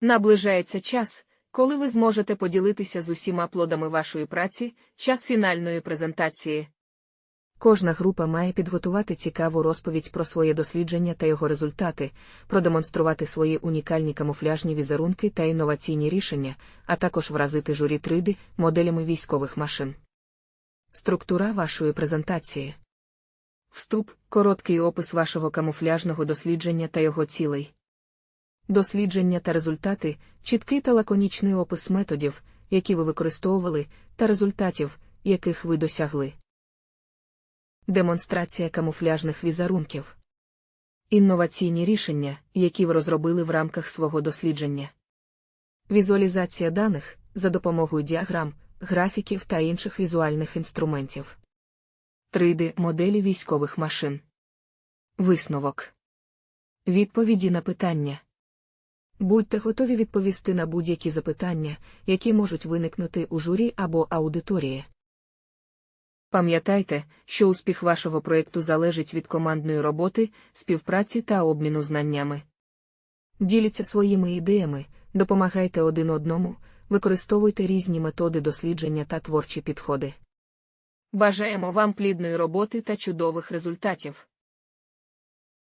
Наближається час, коли ви зможете поділитися з усіма плодами вашої праці, час фінальної презентації. Кожна група має підготувати цікаву розповідь про своє дослідження та його результати, продемонструвати свої унікальні камуфляжні візерунки та інноваційні рішення, а також вразити журі 3D моделями військових машин. Структура вашої презентації. Вступ короткий опис вашого камуфляжного дослідження та його цілей. Дослідження та результати чіткий та лаконічний опис методів, які ви використовували, та результатів, яких ви досягли. Демонстрація камуфляжних візерунків. Інноваційні рішення, які ви розробили в рамках свого дослідження. Візуалізація даних за допомогою діаграм, графіків та інших візуальних інструментів. 3D моделі військових машин. Висновок. Відповіді на питання. Будьте готові відповісти на будь-які запитання, які можуть виникнути у журі або аудиторії. Пам'ятайте, що успіх вашого проєкту залежить від командної роботи, співпраці та обміну знаннями. Діліться своїми ідеями, допомагайте один одному, використовуйте різні методи дослідження та творчі підходи. Бажаємо вам плідної роботи та чудових результатів.